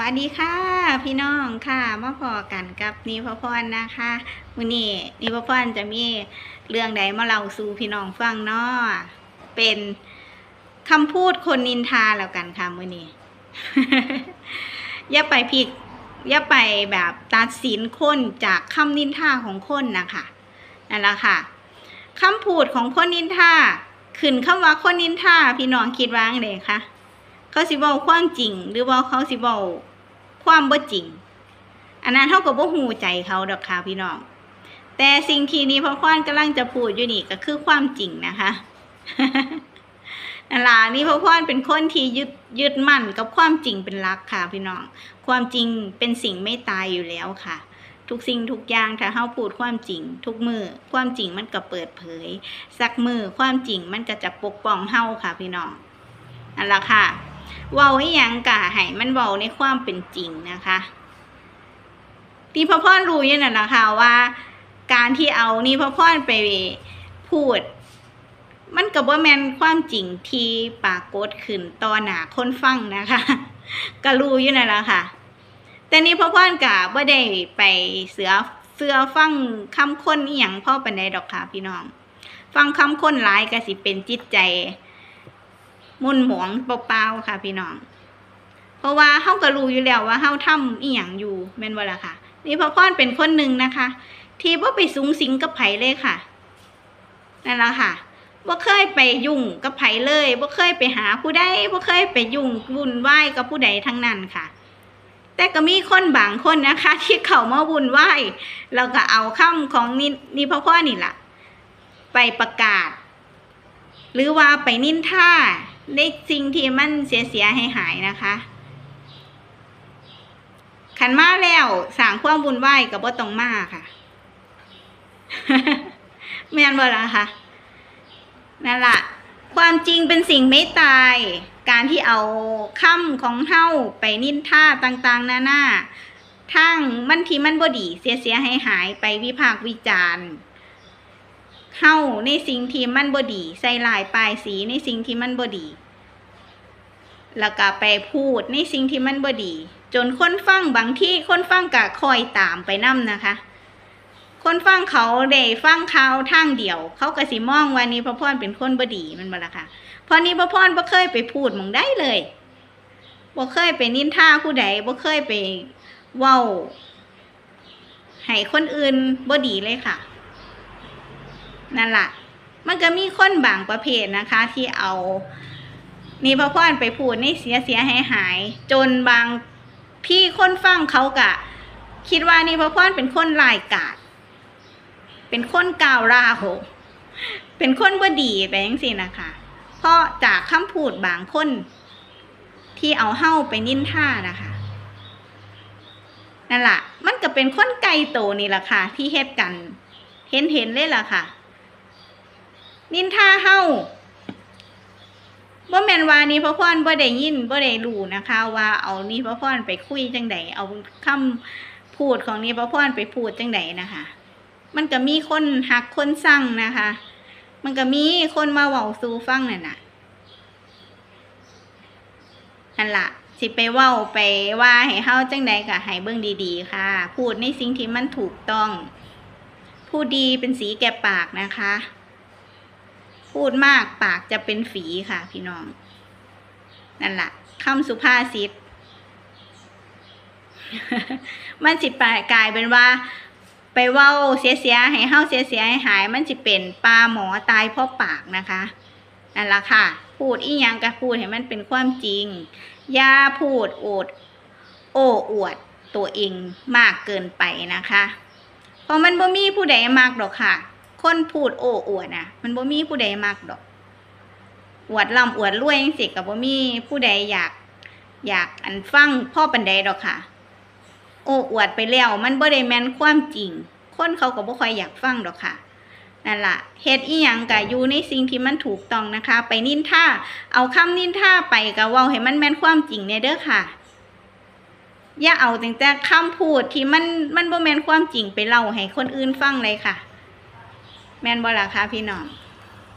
สวัสดีค่ะ พี่น้องค่ะมาพอกันกับนิพพรนะคะวันนี้นิพพรจะมีเรื่องใดมาเล่าสู่พี่น้องฟังเนาะเป็นคำพูดคนนินทาแล้วกันค่ะมื่อนี้อย่าไปผิดอย่าไปแบบตัดสินคนจากคำนินทาของคนนะคะนั่นแหละค่ะคำพูดของคนนินทาขึ้นคำว่าคนนินทาพี่น้องคิดว่าไงคะเขาสิเว้าความจริงหรือว่าเขาสิเว้า ความบ่จริง อันนั้นเท่ากับบ่หูใจเขาดอกค่ะพี่น้อง แต่สิ่งที่นี้พ่อควานกำลังจะพูดอยู่นี่ก็คือความจริงนะคะนั่นล่ะนี่พ่อควานเป็นคนที่ยึดยึดมั่นกับความจริงเป็นหลักค่ะพี่น้อง ความจริงเป็นสิ่งไม่ตายอยู่แล้วค่ะทุกสิ่งทุกอย่างถ้าเฮาพูดความจริง ทุกมือความจริงมันก็เปิดเผยสักมือความจริงมันก็จะปกป้องเฮาค่ะพี่น้องนั่นล่ะค่ะ เว้าให้ยังกะให้มันเว้าในความเป็นจริงนะคะนี่พ่อพ่อรู้ยังนั่นะค่ะว่า การที่เอานี่พ่อพ่อไปพูด มันกับว่าแมนความจริงที่ปรากฏขึ้นต่อหนาคนฟังนะคะก็รู้อยู่นั่นแหละค่ะ แต่นี่พ่อพ่อกะบ่ได้ไปเสือเสือฟังคำคนอีหยังพ่อปานใดดอกค่ะพี่น้อง ฟังคำคนหลายก็สิเป็นจิตใจ มุ่นหมองเปล่าๆค่ะ พี่น้อง เพราะว่าเฮาก็รู้อยู่แล้วว่าเฮาทำอีหยังอยู่แม่นบ่ล่ะค่ะ นี่พ่อพรเป็นคนหนึ่งนะคะ ที่บ่าไปสูงสิงกับไผเลยค่ะนั่นแหละค่ะบ่เคยไปยุ่งกับไผเลยบ่เคยไปหาผู้ใดบ่เคยไปยุ่งวุ่นวายกับผู้ใดทั้งนั้นค่ะ แต่ก็มีคนบางคนนะคะ ที่เขามาวุ่นวายแล้วก็เอาคำของนี่นี่พ่อพ่อนี่ล่ะ ไปประกาศ หรือว่าไปนินท่า ในสิ่งที่มันเสียเสียหายหายนะคะขันมาแล้วสางความวุ่นวกับบ่ตองมาค่ะแม่นบ่ละคะนั่นละความจริงเป็นสิ่งไม่ตาย การที่เอาค่ำของเฮาไปนินท่าต่างๆนานาทางมันที่มันบ่ดีเสียเสียหายหายไปวิพากวิจารณ์ เฮาในสิ่งที่มันบดี ใส่ลายปลายสีในสิ่งที่มันบดี แล้วก็ไปพูดในสิ่งที่มันบดี จนคนฟังบางที่คนฟังก็คอยตามไปนํนะคะ คนฟังเขาได้ฟังข่าวทางเดียว เขาก็สิมองว่านี่พระพรเป็นคนบดีมันบ่ละค่ะเพราะนี่พระพรบ่เคยไปพูดมองได้เลยบ่เคยไปนินทาผู้ใดบ่เคยไปเว้าให้คนอื่นบ่ดีเลยค่ะ นั่นแหละมันก็มีคนบางประเภทนะคะ ที่เอานี่พระพรไปพูดในเสียเสียหายหาย จนบางที่คนฟังเขากะ คิดว่านี่พระพรเป็นคนลายกาดเป็นคนกล่าวราโหเป็นคนบ่ดีไปยังสินะคะ เพราะจากคำพูดบางคน ที่เอาเฮ้าไปนินท่านะคะนั่นแหละมันก็เป็นคนไกลโตนี่แหละค่ะ ที่เฮ็ดกัน เห็นเห็นเลยล่ะค่ะ นินทาเฮาบ่แมนว่านี่พระพรบ่ได้ยินบ่ได้รู้นะคะ ว่าเอานี่พระพรไปคุยจังใดเอาคำพูดของนี่พระพรไปพูดจังใดนะคะ มันก็มีคนหักคนสั่งนะคะ มันก็มีคนมาเว้าสู่ฟังนั่นน่ะนั่นละสิไปเว้าไปว่าให้เฮาจังใดก็ให้เบิ่งดีๆ ค่ะ พูดในสิ่งที่มันถูกต้องพูดดีเป็นสีแก่ปากนะคะ พูดมากปากจะเป็นฝีค่ะพี่น้อง นั่นแหละคำสุภาษิต มันสิไปกลายเป็นว่า ไปเว้าเสียเสียให้เฮาเสียเสียให้หาย มันสิเป็นปลาหมอตายเพราะปากนะคะนั่นละค่ะ พูดอีหยังก็พูดให้มันเป็นความจริง อย่าพูดโอด โอ้อวดตัวเองมากเกินไปนะคะ เพราะมันบ่มีผู้ใดมักดอกค่ะ คนพูดโอ้อวดน่ะมันบ่มีผู้ใดมักดอก อวดร่ำอวดรวยจังซี่ก็บ่มีผู้ใดอยาก อยากอันฟังพ่อปันใดดอกค่ะ โอ้อวดไปแล้วมันบ่ได้แม่นความจริง คนเขาก็บ่ค่อยอยากฟังดอกค่ะนั่นล่ะเฮ็ดอีหยังก็อยู่ในสิ่งที่มันถูกต้องนะคะ ไปนินท่าเอาคำนินท่าไปก็เว้าให้มันแม่นความจริงเนี่ยเด้อค่ะ อย่าเอาแต่แต่คำพูดที่มันมันบ่แม่นความจริงไปเล่าให้คนอื่นฟังเลยค่ะ แม่นบ่ล่ะคะพี่น้อง